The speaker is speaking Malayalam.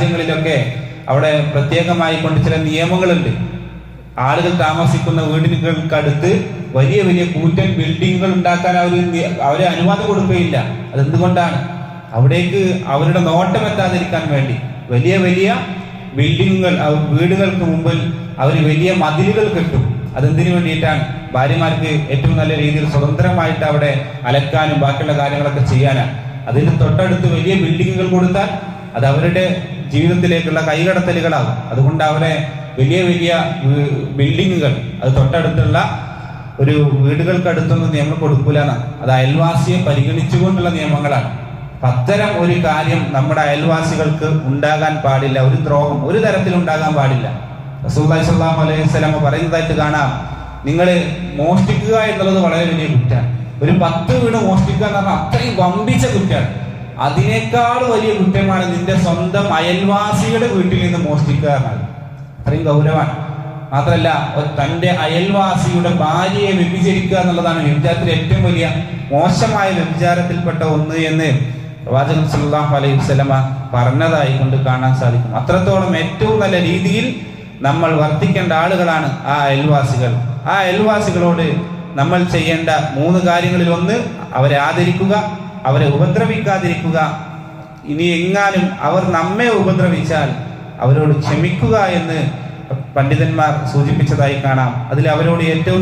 രാജ്യങ്ങളിലൊക്കെ അവിടെ പ്രത്യേകമായി കൊണ്ട് ചില നിയമങ്ങളുണ്ട്. ആളുകൾ താമസിക്കുന്ന വീടുകൾക്കടുത്ത് വലിയ വലിയ കൂറ്റൻ ബിൽഡിങ്ങുകൾ ഉണ്ടാക്കാൻ അവർ അവരെ അനുവാദം കൊടുക്കുകയില്ല. അതെന്തുകൊണ്ടാണ്? അവിടേക്ക് അവരുടെ നോട്ടം എത്താതിരിക്കാൻ വേണ്ടി. വലിയ വലിയ ബിൽഡിങ്ങുകൾ വീടുകൾക്ക് മുമ്പിൽ അവർ വലിയ മതിലുകൾ കെട്ടും. അതെന്തിനു വേണ്ടിയിട്ടാണ്? ഭാര്യമാർക്ക് ഏറ്റവും നല്ല രീതിയിൽ സ്വതന്ത്രമായിട്ട് അവിടെ അലക്കാനും ബാക്കിയുള്ള കാര്യങ്ങളൊക്കെ ചെയ്യാനാണ്. അതിന് തൊട്ടടുത്ത് വലിയ ബിൽഡിങ്ങുകൾ കൊടുത്താൽ അത് അവരുടെ ജീവിതത്തിലേക്കുള്ള കൈകടത്തലുകളാകും. അതുകൊണ്ട് അവരെ വലിയ വലിയ ബിൽഡിങ്ങുകൾ അത് തൊട്ടടുത്തുള്ള ഒരു വീടുകൾക്കടുത്തൊന്നും നിയമം കൊടുക്കൂലാണ് അത് അയൽവാസിയെ പരിഗണിച്ചുകൊണ്ടുള്ള നിയമങ്ങളാണ്. അത്തരം ഒരു കാര്യം നമ്മുടെ അയൽവാസികൾക്ക് ഉണ്ടാകാൻ പാടില്ല. ഒരു ദ്രോഹം ഒരു തരത്തിൽ ഉണ്ടാകാൻ പാടില്ല. സ്വല്ലല്ലാഹു അലൈഹി വസല്ലം പറയുന്നതായിട്ട് കാണാം. നിങ്ങൾ മോഷ്ടിക്കുക എന്നുള്ളത് വളരെ വലിയ കുറ്റാണ്. ഒരു പത്ത് വീട് മോഷ്ടിക്കുക എന്ന് പറഞ്ഞാൽ അത്രയും വമ്പിച്ച കുറ്റാണ്. അതിനേക്കാൾ വലിയ കുറ്റമാണ് നിന്റെ സ്വന്തം അയൽവാസിയുടെ വീട്ടിൽ നിന്ന് മോഷ്ടിക്കുക എന്നാണ് അത്രയും ഗൗരവമാണ്. മാത്രമല്ല തന്റെ അയൽവാസിയുടെ ഭാര്യയെ വ്യഭിചരിക്കുക എന്നുള്ളതാണ് വ്യഭിചാരത്തിൽ ഏറ്റവും വലിയ മോശമായ വ്യഭിചാരത്തിൽപ്പെട്ട ഒന്ന് എന്ന് പ്രവാചകൻ സല്ലല്ലാഹു അലൈഹി വസല്ലമ പറഞ്ഞതായി കൊണ്ട് കാണാൻ സാധിക്കും. അത്രത്തോളം ഏറ്റവും നല്ല രീതിയിൽ നമ്മൾ വർത്തിക്കേണ്ട ആളുകളാണ് ആ അയൽവാസികൾ. ആ അയൽവാസികളോട് നമ്മൾ ചെയ്യേണ്ട മൂന്ന് കാര്യങ്ങളിൽ ഒന്ന് അവരെ ആദരിക്കുക അവരെ ഉപദ്രവിക്കാതിരിക്കുക. ഇനി എങ്ങാനും അവർ നമ്മെ ഉപദ്രവിച്ചാൽ അവരോട് ക്ഷമിക്കുക എന്ന് പണ്ഡിതന്മാർ സൂചിപ്പിച്ചതായി കാണാം. അതിൽ അവരോട് ഏറ്റവും